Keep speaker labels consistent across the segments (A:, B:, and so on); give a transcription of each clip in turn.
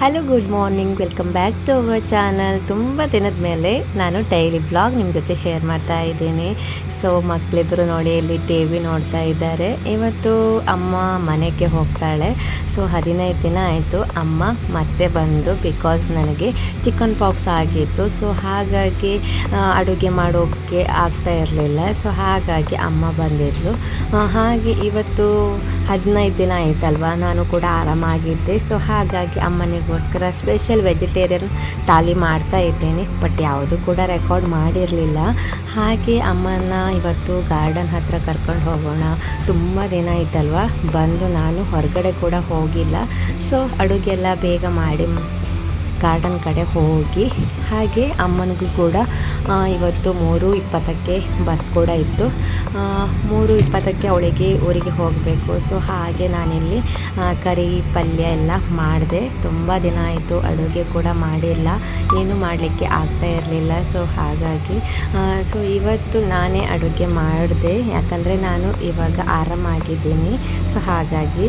A: Hello good morning welcome back to our channel ತುಂಬ ದಿನದ ಮೇಲೆ ನಾನು ಡೈಲಿ ಬ್ಲಾಗ್ ನಿಮ್ಮ ಜೊತೆ ಶೇರ್ ಮಾಡ್ತಾ ಇದ್ದೀನಿ. ಸೊ ಮಕ್ಕಳಿಬ್ಬರು ನೋಡಿ ಇಲ್ಲಿ ಟಿ ವಿ ನೋಡ್ತಾ ಇದ್ದಾರೆ. ಇವತ್ತು ಅಮ್ಮ ಮನೆಗೆ ಹೋಗ್ತಾಳೆ. ಸೊ ಹದಿನೈದು ದಿನ ಆಯಿತು. ಅಮ್ಮ ಮತ್ತೆ ಬಂದು ಬಿಕಾಸ್ ನನಗೆ ಚಿಕನ್ ಪಾಕ್ಸ್ ಆಗಿತ್ತು. ಸೊ ಹಾಗಾಗಿ ಅಡುಗೆ ಮಾಡೋಕ್ಕೆ ಆಗ್ತಾ ಇರಲಿಲ್ಲ. ಸೊ ಹಾಗಾಗಿ ಅಮ್ಮ ಬಂದಿದ್ಲು. ಹಾಗೆ ಇವತ್ತು ಹದಿನೈದು ದಿನ ಆಯ್ತಲ್ವಾ? ನಾನು ಕೂಡ ಆರಾಮಾಗಿದ್ದೆ. ಸೊ ಹಾಗಾಗಿ ಅಮ್ಮನಿಗೋಸ್ಕರ ಸ್ಪೆಷಲ್ ವೆಜಿಟೇರಿಯನ್ ತಾಲಿ ಮಾಡ್ತಾ ಇದ್ದೇನೆ. ಬಟ್ ಯಾವುದು ಕೂಡ ರೆಕಾರ್ಡ್ ಮಾಡಿರಲಿಲ್ಲ. ಹಾಗೆ ಅಮ್ಮನ ಇವತ್ತು ಗಾರ್ಡನ್ ಹತ್ರ ಕರ್ಕೊಂಡು ಹೋಗೋಣ. ತುಂಬ ದಿನ ಆಯ್ತಲ್ವಾ? ಬಂದು ನಾನು ಹೊರಗಡೆ ಕೂಡ ಹೋಗಿಲ್ಲ. ಸೊ ಅಡುಗೆಲ್ಲ ಬೇಗ ಮಾಡಿ ಗಾರ್ಡನ್ ಕಡೆ ಹೋಗಿ, ಹಾಗೆ ಅಮ್ಮನಿಗೂ ಕೂಡ ಇವತ್ತು ಮೂರು ಇಪ್ಪತ್ತಕ್ಕೆ ಬಸ್ ಕೂಡ ಇತ್ತು. ಮೂರು ಇಪ್ಪತ್ತಕ್ಕೆ ಅವಳಿಗೆ ಊರಿಗೆ ಹೋಗಬೇಕು. ಸೊ ಹಾಗೆ ನಾನಿಲ್ಲಿ ಕರಿ ಪಲ್ಯ ಎಲ್ಲ ಮಾಡಿದೆ. ತುಂಬ ದಿನ ಆಯಿತು ಅಡುಗೆ ಕೂಡ ಮಾಡಿಲ್ಲ. ಏನು ಮಾಡಲಿಕ್ಕೆ ಆಗ್ತಾ ಇರಲಿಲ್ಲ. ಸೊ ಹಾಗಾಗಿ ಸೊ ಇವತ್ತು ನಾನೇ ಅಡುಗೆ ಮಾಡಿದೆ. ಯಾಕಂದರೆ ನಾನು ಇವಾಗ ಆರಾಮಾಗಿದ್ದೀನಿ. ಸೊ ಹಾಗಾಗಿ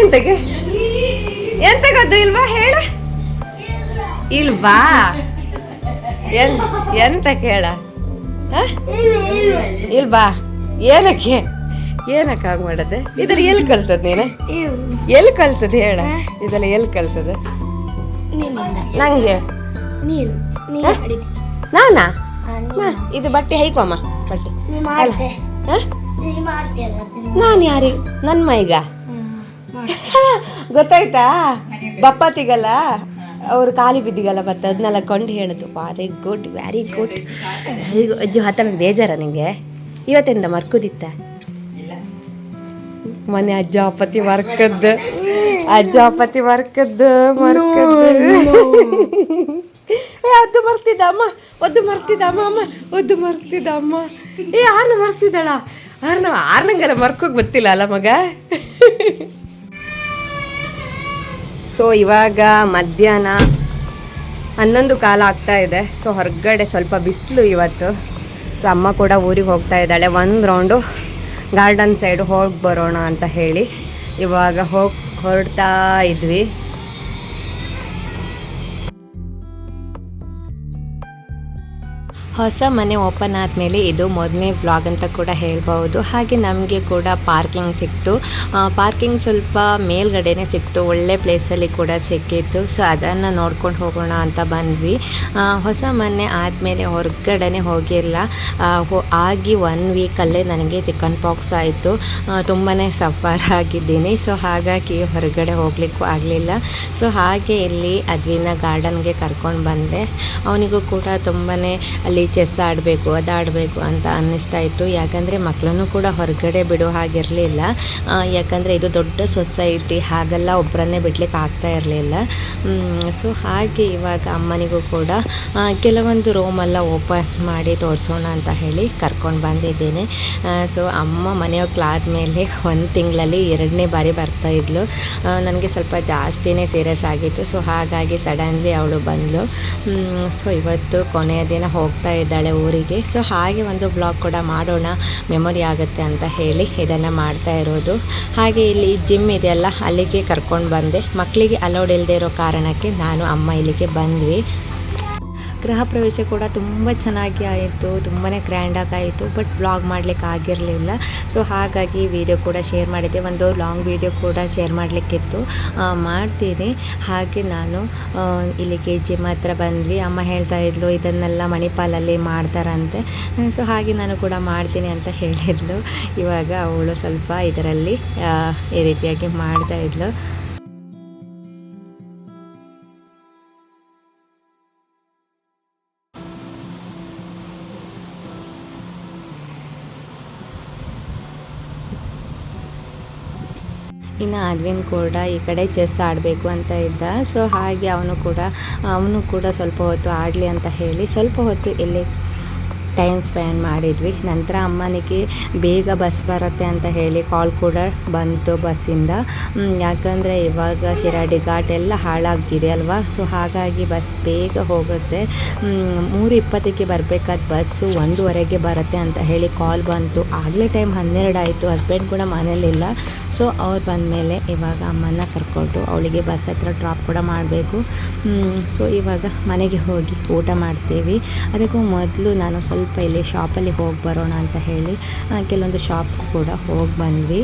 A: ಎಂತಗೆ? ಎಂತಗದ್ದು ಇಲ್ವಾ? ಹೇಳ. ಇಲ್ವಾ? ಎಂತ ಕೇಳ ಹ? ಇಲ್ವಾ? ಏನಕ್ಕೆ? ಏನಕ್ಕೆ ಹಾಗೆ ಮಾಡದೆ? ಇದ್ರ ಎಲ್ಲಿ ಕಲ್ತದ ನೀನು? ಎಲ್ಲಿ ಕಲ್ತದ ಹೇಳ? ಇದೆಲ್ಲ ಎಲ್ಲಿ ಕಲ್ತದ ನಂಗೆ?
B: ನೀನು ನೀ
A: ಹ?
B: ಮಾಡಿದ್ದು
A: ನಾನಾ?
B: ಆ, ನೀ
A: ನಾ, ಇದು ಬಟ್ಟೆ ಹೈಕಮ್ಮ ಬಟ್ಟೆ.
B: ನೀ
A: ಅಲ್ಲ.
B: ಮಾಡ್ದೆ
A: ಹ?
B: ನೀ ಮಾಡ್ತೀಯಲ್ಲ
A: ನಾನು ಯಾರಿ ನನ್ನ ಮೈಗ? ಗೊತ್ತಾಯ್ತಾ? ಬಪ್ಪತ್ತಿಗಲ್ಲ ಅವ್ರು ಖಾಲಿ ಬಿದ್ದಿಗಲ್ಲ ಮತ್ತೆ ಅದನ್ನೆಲ್ಲ ಕೊಂಡು ಹೇಳೋದು. Very good very good Ajju ಹತ್ತ ಬೇಜಾರ ನಿಂಗೆ? ಇವತ್ತಿಂದ ಮರ್ಕುದಿತ್ತ? ಮೊನ್ನೆ ಅಜ್ಜ ಅಪ್ಪತಿ ವರ್ಕದ್ದ. ಅಜ್ಜ ಅಪ್ಪತಿ ವರ್ಕದ್ದ ಮರ್ಕದ್ದು ಏ ಅದು ಮರ್ತಿದ್ದ ಅಮ್ಮ ಒದ್ದು ಮರ್ತಿದ್ದ ಅಮ್ಮ ಅಮ್ಮ ಒದ್ದು ಮರ್ತಿದ್ದ ಅಮ್ಮ ಏ ಆರ್ನ ಮರ್ತಿದ್ದಾಳ. ಆರ್ನ ಆರ್ನಂಗೆಲ್ಲ ಮರ್ಕೋಕ್ ಗೊತ್ತಿಲ್ಲ ಅಲ್ಲ ಮಗ? ಸೊ ಇವಾಗ ಮಧ್ಯಾಹ್ನ ಹನ್ನೊಂದು ಕಾಲ ಆಗ್ತಾ ಇದೆ. ಸೊ ಹೊರಗಡೆ ಸ್ವಲ್ಪ ಬಿಸಿಲು ಇವತ್ತು. ಸೊ ಅಮ್ಮ ಕೂಡ ಊರಿಗೆ ಹೋಗ್ತಾ ಇದ್ದಾಳೆ. ಒಂದು ರೌಂಡು ಗಾರ್ಡನ್ ಸೈಡು ಹೋಗಿ ಬರೋಣ ಅಂತ ಹೇಳಿ ಇವಾಗ ಹೋಗಿ ಹೊರಡ್ತಾ ಇದ್ವಿ. ಹೊಸ ಮನೆ ಓಪನ್ ಆದಮೇಲೆ ಇದು ಮೊದಲನೇ ಬ್ಲಾಗ್ ಅಂತ ಕೂಡ ಹೇಳ್ಬೋದು ಹಾಗೆ ನಮಗೆ ಕೂಡ ಪಾರ್ಕಿಂಗ್ ಸಿಕ್ತು. ಪಾರ್ಕಿಂಗ್ ಸ್ವಲ್ಪ ಮೇಲ್ಗಡೆನೇ ಸಿಕ್ತು. ಒಳ್ಳೆ ಪ್ಲೇಸಲ್ಲಿ ಕೂಡ ಸಿಕ್ಕಿತ್ತು. ಸೊ ಅದನ್ನು ನೋಡ್ಕೊಂಡು ಹೋಗೋಣ ಅಂತ ಬಂದ್ವಿ. ಹೊಸ ಮನೆ ಆದಮೇಲೆ ಹೊರಗಡೆನೆ ಹೋಗಿಲ್ಲ. ಆಗಿ ಒನ್ ವೀಕಲ್ಲೇ ನನಗೆ ಚಿಕನ್ ಪಾಕ್ಸ್ ಆಯಿತು. ತುಂಬಾ ಸಫರ್ ಆಗಿದ್ದೀನಿ. ಸೊ ಹಾಗಾಗಿ ಹೊರಗಡೆ ಹೋಗಲಿಕ್ಕೂ ಆಗಲಿಲ್ಲ. ಸೊ ಹಾಗೆ ಇಲ್ಲಿ ಅದ್ವಿನ ಗಾರ್ಡನ್ಗೆ ಕರ್ಕೊಂಡು ಬಂದೆ. ಅವನಿಗೂ ಕೂಡ ತುಂಬಾ ಅಲ್ಲಿ ಚೆಸ್ ಆಡಬೇಕು, ಅದು ಆಡಬೇಕು ಅಂತ ಅನ್ನಿಸ್ತಾ ಇತ್ತು. ಯಾಕಂದರೆ ಮಕ್ಕಳನ್ನು ಕೂಡ ಹೊರಗಡೆ ಬಿಡೋ ಹಾಗಿರಲಿಲ್ಲ. ಯಾಕಂದರೆ ಇದು ದೊಡ್ಡ ಸೊಸೈಟಿ, ಹಾಗೆಲ್ಲ ಒಬ್ಬರನ್ನೇ ಬಿಡ್ಲಿಕ್ಕೆ ಆಗ್ತಾ ಇರಲಿಲ್ಲ. ಸೊ ಹಾಗೆ ಇವಾಗ ಅಮ್ಮನಿಗೂ ಕೂಡ ಕೆಲವೊಂದು ರೂಮೆಲ್ಲ ಓಪನ್ ಮಾಡಿ ತೋರಿಸೋಣ ಅಂತ ಹೇಳಿ ಕರ್ಕೊಂಡು ಬಂದಿದ್ದೇನೆ. ಸೊ ಅಮ್ಮ ಮನೆಯೋಗ್ಲಾದ್ಮೇಲೆ ಒಂದು ತಿಂಗಳಲ್ಲಿ ಎರಡನೇ ಬಾರಿ ಬರ್ತಾ ಇದ್ಲು. ನನಗೆ ಸ್ವಲ್ಪ ಜಾಸ್ತಿನೇ ಸೀರಿಯಸ್ ಆಗಿತ್ತು. ಸೊ ಹಾಗಾಗಿ ಸಡನ್ಲಿ ಅವಳು ಬಂದಳು ಸೊ ಇವತ್ತು ಕೊನೆಯ ದಿನ ಹೋಗ್ತಾ ಇದ್ದಾಳೆ ಊರಿಗೆ. ಸೊ ಹಾಗೆ ಒಂದು ಬ್ಲಾಗ್ ಕೂಡ ಮಾಡೋಣ ಮೆಮೊರಿ ಆಗುತ್ತೆ ಅಂತ ಹೇಳಿ ಇದನ್ನು ಮಾಡ್ತಾ ಇರೋದು. ಹಾಗೆ ಇಲ್ಲಿ ಜಿಮ್ ಇದೆಯಲ್ಲ, ಅಲ್ಲಿಗೆ ಕರ್ಕೊಂಡು ಬಂದೆ. ಮಕ್ಕಳಿಗೆ ಅಲೌಡ್ ಇಲ್ಲದೆ ಇರೋ ಕಾರಣಕ್ಕೆ ನಾನು ಅಮ್ಮ ಇಲ್ಲಿಗೆ ಬಂದ್ವಿ. ಗೃಹ ಪ್ರವೇಶ ಕೂಡ ತುಂಬ ಚೆನ್ನಾಗಿ ಆಯಿತು ತುಂಬಾ ಗ್ರ್ಯಾಂಡಾಗಿ ಆಯಿತು ಬಟ್ ವ್ಲಾಗ್ ಮಾಡಲಿಕ್ಕೆ ಆಗಿರಲಿಲ್ಲ. ಸೊ ಹಾಗಾಗಿ ವಿಡಿಯೋ ಕೂಡ ಶೇರ್ ಮಾಡಿದ್ದೆ. ಒಂದು ಲಾಂಗ್ ವಿಡಿಯೋ ಕೂಡ ಶೇರ್ ಮಾಡಲಿಕ್ಕಿತ್ತು. ಮಾಡ್ತೀನಿ. ಹಾಗೆ ನಾನು ಇಲ್ಲಿ ಇಲ್ಲಿಗೆ ಜಿಮ್ ಹತ್ರ ಬಂದ್ವಿ. ಅಮ್ಮ ಹೇಳ್ತಾ ಇದ್ಲು, ಇದನ್ನೆಲ್ಲ ಮಣಿಪಾಲಲ್ಲಿ ಮಾಡ್ತಾರಂತೆ. ಸೊ ಹಾಗೆ ನಾನು ಕೂಡ ಮಾಡ್ತೀನಿ ಅಂತ ಹೇಳಿದ್ಲು. ಇವಾಗ ಅವಳು ಸ್ವಲ್ಪ ಇದರಲ್ಲಿ ಈ ರೀತಿಯಾಗಿ ಮಾಡ್ತಾ ಇದ್ಲು. ಇನ್ನು ಅದ್ವಿನ್ ಕೂಡ ಈ ಕಡೆ ಚೆಸ್ ಆಡಬೇಕು ಅಂತ ಇದ್ದ. ಸೊ ಹಾಗೆ ಅವನು ಕೂಡ ಅವನು ಕೂಡ ಸ್ವಲ್ಪ ಹೊತ್ತು ಆಡಲಿ ಅಂತ ಹೇಳಿ ಸ್ವಲ್ಪ ಹೊತ್ತು ಇಲ್ಲಿ ಟೈಮ್ ಸ್ಪೆಂಡ್ ಮಾಡಿದ್ವಿ. ನಂತರ ಅಮ್ಮನಿಗೆ ಬೇಗ ಬಸ್ ಬರುತ್ತೆ ಅಂತ ಹೇಳಿ ಕಾಲ್ ಕೂಡ ಬಂತು ಬಸ್ಸಿಂದ ಯಾಕಂದರೆ ಇವಾಗ ಶಿರಾಡಿ ಘಾಟ್ ಎಲ್ಲ ಹಾಳಾಗಿದೆ ಅಲ್ವಾ? ಸೊ ಹಾಗಾಗಿ ಬಸ್ ಬೇಗ ಹೋಗುತ್ತೆ. ಮೂರು ಇಪ್ಪತ್ತಕ್ಕೆ ಬರಬೇಕಾದ ಬಸ್ಸು ಒಂದೂವರೆಗೆ ಬರುತ್ತೆ ಅಂತ ಹೇಳಿ ಕಾಲ್ ಬಂತು. ಆಗಲೇ ಟೈಮ್ ಹನ್ನೆರಡು ಆಯಿತು. ಹಸ್ಬೆಂಡ್ ಕೂಡ ಮನೇಲಿಲ್ಲ ಸೊ ಅವ್ರು ಬಂದಮೇಲೆ ಇವಾಗ ಅಮ್ಮನ ಕರ್ಕೊಂಡು ಅವಳಿಗೆ ಬಸ್ ಹತ್ರ ಡ್ರಾಪ್ ಕೂಡ ಮಾಡಬೇಕು. ಸೊ ಇವಾಗ ಮನೆಗೆ ಹೋಗಿ ಊಟ ಮಾಡ್ತೀವಿ. ಅದಕ್ಕೂ ಮೊದಲು ನಾನು ಸ್ವಲ್ಪ ಇಲ್ಲಿ ಶಾಪಲ್ಲಿ ಹೋಗಿ ಬರೋಣ ಅಂತ ಹೇಳಿ ಕೆಲವೊಂದು ಶಾಪ್ ಕೂಡ ಹೋಗಿ ಬಂದ್ವಿ.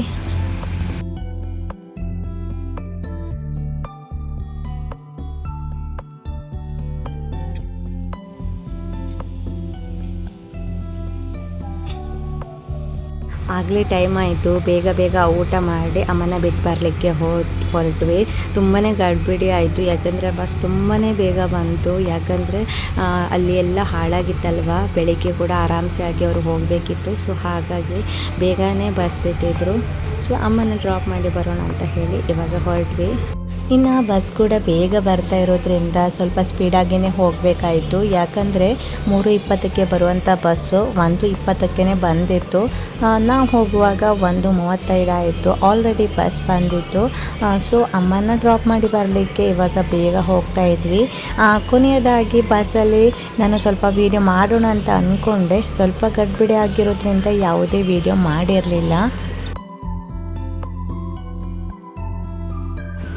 A: ಆಗಲೇ ಟೈಮ್ ಆಯಿತು. ಬೇಗ ಬೇಗ ಊಟ ಮಾಡಿ ಅಮ್ಮನ ಬಿಟ್ಟು ಬರಲಿಕ್ಕೆ ಹೋ, ಹೊರಟ್ವಿ. ತುಂಬಾ ಗಡ್ಬಿಡಿ ಆಯಿತು. ಯಾಕಂದರೆ ಬಸ್ ತುಂಬಾ ಬೇಗ ಬಂತು. ಯಾಕಂದರೆ ಅಲ್ಲಿ ಎಲ್ಲ ಹಾಳಾಗಿತ್ತಲ್ವ? ಬೆಳಿಗ್ಗೆ ಕೂಡ ಆರಾಮ್ಸೆ ಆಗಿ ಅವರು ಹೋಗಬೇಕಿತ್ತು. ಸೊ ಹಾಗಾಗಿ ಬೇಗನೆ ಬಸ್ ಬಿಟ್ಟಿದ್ರು. ಸೊ ಅಮ್ಮನ ಡ್ರಾಪ್ ಮಾಡಿ ಬರೋಣ ಅಂತ ಹೇಳಿ ಇವಾಗ ಹೊರಟ್ವಿ. ಇನ್ನು ಬಸ್ ಕೂಡ ಬೇಗ ಬರ್ತಾ ಇರೋದ್ರಿಂದ ಸ್ವಲ್ಪ ಸ್ಪೀಡಾಗಿಯೇ ಹೋಗಬೇಕಾಯಿತು. ಯಾಕಂದರೆ ಮೂರು ಇಪ್ಪತ್ತಕ್ಕೆ ಬರುವಂಥ ಬಸ್ಸು ಒಂದು ಇಪ್ಪತ್ತಕ್ಕೇ ಬಂದಿತ್ತು. ನಾವು ಹೋಗುವಾಗ ಒಂದು ಮೂವತ್ತೈದು ಆಯಿತು. ಆಲ್ರೆಡಿ ಬಸ್ ಬಂದಿತ್ತು. ಸೊ ಅಮ್ಮನ ಡ್ರಾಪ್ ಮಾಡಿ ಬರಲಿಕ್ಕೆ ಇವಾಗ ಬೇಗ ಹೋಗ್ತಾ ಇದ್ವಿ. ಕೊನೆಯದಾಗಿ ಬಸ್ಸಲ್ಲಿ ನಾನು ಸ್ವಲ್ಪ ವೀಡಿಯೋ ಮಾಡೋಣ ಅಂತ ಅಂದ್ಕೊಂಡೆ ಸ್ವಲ್ಪ ಗಡ್ಬಿಡಿ ಆಗಿರೋದ್ರಿಂದ ಯಾವುದೇ ವೀಡಿಯೋ ಮಾಡಿರಲಿಲ್ಲ.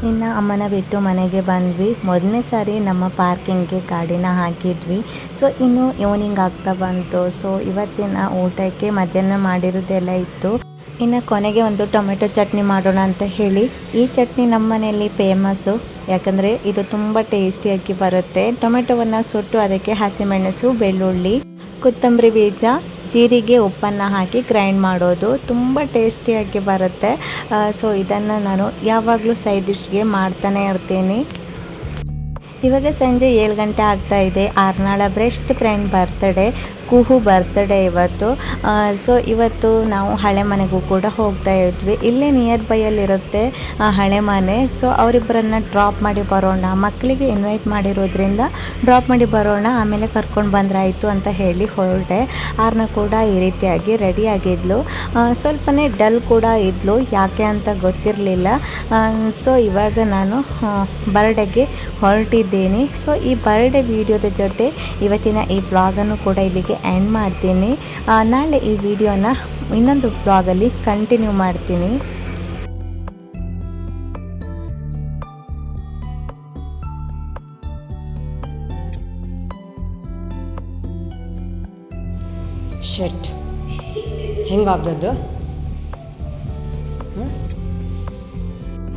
A: ಇನ್ನು ಅಮ್ಮನ ಬಿಟ್ಟು ಮನೆಗೆ ಬಂದ್ವಿ. ಮೊದಲನೇ ಸಾರಿ ನಮ್ಮ ಪಾರ್ಕಿಂಗ್ಗೆ ಗಾಡಿನ ಹಾಕಿದ್ವಿ. ಸೊ ಇನ್ನು ಈವ್ನಿಂಗ್ ಆಗ್ತಾ ಬಂತು. ಸೊ ಇವತ್ತಿನ ಊಟಕ್ಕೆ ಮಧ್ಯಾಹ್ನ ಮಾಡಿರೋದೆಲ್ಲ ಇತ್ತು. ಇನ್ನು ಕೊನೆಗೆ ಒಂದು ಟೊಮೆಟೊ ಚಟ್ನಿ ಮಾಡೋಣ ಅಂತ ಹೇಳಿ. ಈ ಚಟ್ನಿ ನಮ್ಮ ಮನೆಯಲ್ಲಿ ಫೇಮಸ್ಸು ಯಾಕಂದರೆ ಇದು ತುಂಬ ಟೇಸ್ಟಿಯಾಗಿ ಬರುತ್ತೆ. ಟೊಮೆಟೊವನ್ನು ಸುಟ್ಟು ಅದಕ್ಕೆ ಹಸಿಮೆಣಸು, ಬೆಳ್ಳುಳ್ಳಿ, ಕೊತ್ತಂಬರಿ ಬೀಜ ಜೀರಿಗೆ ಉಪ್ಪನ್ನು ಹಾಕಿ ಗ್ರೈಂಡ್ ಮಾಡೋದು ತುಂಬ ಟೇಸ್ಟಿಯಾಗಿ ಬರುತ್ತೆ. ಸೊ ಇದನ್ನು ನಾನು ಯಾವಾಗಲೂ ಸೈಡ್ ಡಿಶ್ಗೆ ಮಾಡ್ತಾನೆ ಇರ್ತೀನಿ. ಇವಾಗ ಸಂಜೆ ಏಳು ಗಂಟೆ ಆಗ್ತಾ ಇದೆ. ಆರ್ನಾಳ best friend birthday Kuhu birthday ಇವತ್ತು. ಸೊ ಇವತ್ತು ನಾವು ಹಳೆ ಮನೆಗೂ ಕೂಡ ಹೋಗ್ತಾ ಇದ್ವಿ. ಇಲ್ಲೇ ನಿಯರ್ ಬೈಯಲ್ಲಿರುತ್ತೆ ಹಳೆ ಮನೆ. ಸೊ ಅವರಿಬ್ಬರನ್ನ ಡ್ರಾಪ್ ಮಾಡಿ ಬರೋಣ. ಮಕ್ಕಳಿಗೆ ಇನ್ವೈಟ್ ಮಾಡಿರೋದ್ರಿಂದ ಡ್ರಾಪ್ ಮಾಡಿ ಬರೋಣ, ಆಮೇಲೆ ಕರ್ಕೊಂಡು ಬಂದ್ರಾಯಿತು ಅಂತ ಹೇಳಿ ಹೊರಟೆ. ಆರ್ನ ಕೂಡ ಈ ರೀತಿಯಾಗಿ ರೆಡಿ ಆಗಿದ್ಲು. ಸ್ವಲ್ಪನೇ ಡಲ್ ಕೂಡ ಇದ್ಲು. ಯಾಕೆ ಅಂತ ಗೊತ್ತಿರಲಿಲ್ಲ. ಸೊ ಇವಾಗ ನಾನು ಬರ್ಡೇಗೆ ಹೊರಟಿದ್ದೀನಿ. ಸೊ ಈ ಬರ್ಡೆ ವಿಡಿಯೋದ ಜೊತೆ ಇವತ್ತಿನ ಈ ಬ್ಲಾಗನ್ನು ಕೂಡ ಇಲ್ಲಿಗೆ ಎಂಡ್ ಮಾಡ್ತೀನಿ. ನಾಳೆ ಈ ವಿಡಿಯೋನ ಇನ್ನೊಂದು ಬ್ಲಾಗಲ್ಲಿ ಕಂಟಿನ್ಯೂ ಮಾಡ್ತೀನಿ. ಶೆಟ್ ಹೆಂಗಾಗ್ದದ್ದು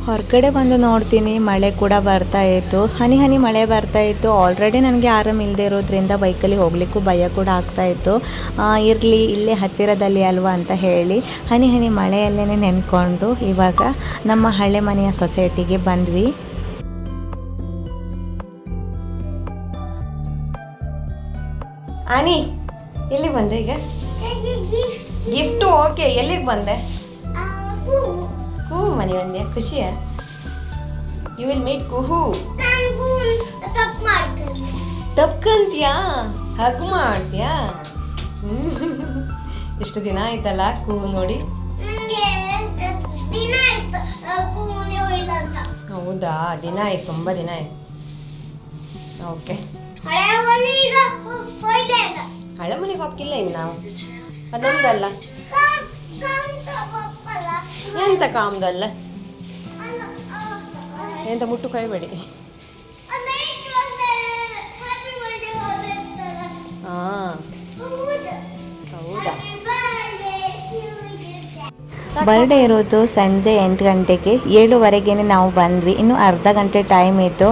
A: ಹೊರಗಡೆ ಬಂದು ನೋಡ್ತೀನಿ ಮಳೆ ಕೂಡ ಬರ್ತಾ ಇತ್ತು. ಹನಿ ಹನಿ ಮಳೆ ಬರ್ತಾ ಇತ್ತು. ಆಲ್ರೆಡಿ ನನಗೆ ಆರಾಮ ಇಲ್ಲದೆ ಇರೋದ್ರಿಂದ ಬೈಕಲ್ಲಿ ಹೋಗ್ಲಿಕ್ಕೂ ಭಯ ಕೂಡ ಆಗ್ತಾ ಇತ್ತು. ಇರಲಿ ಇಲ್ಲೇ ಹತ್ತಿರದಲ್ಲಿ ಅಲ್ವಾ ಅಂತ ಹೇಳಿ ಹನಿ ಹನಿ ಮಳೆಯಲ್ಲೇ ನೆನ್ಕೊಂಡು ಇವಾಗ ನಮ್ಮ ಹಳೆ ಮನೆಯ ಸೊಸೈಟಿಗೆ ಬಂದ್ವಿ. ಅನಿ ಇಲ್ಲಿ ಬಂದೆ ಈಗ? ಗಿಫ್ಟು ಓಕೆ ಎಲ್ಲಿಗೆ ಬಂದೆ? ಕುಹು ಮನೆ ಒಂದೇ ಖುಷಿಯ ಯು ವಿಲ್ ಮೀಟ್ ಕುಹು. ತಪ್ಕಂತ್ಯಾ ಹಗ್ ಮಾಡ್ತೀಯಾ? ಎಷ್ಟು ದಿನ ಆಯ್ತಲ್ಲ ಕೂ ನೋಡಿ? ಹೌದಾ? ದಿನ ಆಯ್ತು ತುಂಬ ದಿನ ಆಯ್ತು. ಓಕೆ.
B: ಹಳೆ
A: ಮನೆಗೆ ಹೋಗ್ಕಿಲ್ಲ ಈಗ ನಾವು? ಅದು ನಮ್ದಲ್ಲ ಎಂತ ಕಾಮ್ದಲ್ಲ? ಎಂತ ಮುಟ್ಟು ಕೈಬೇಡಿ. ಹಾಂ. ಬರ್ಡೇ ಇರೋದು ಸಂಜೆ ಎಂಟು ಗಂಟೆಗೆ. ಏಳುವರೆಗೇ ನಾವು ಬಂದ್ವಿ. ಇನ್ನು ಅರ್ಧ ಗಂಟೆ ಟೈಮ್ ಇತ್ತು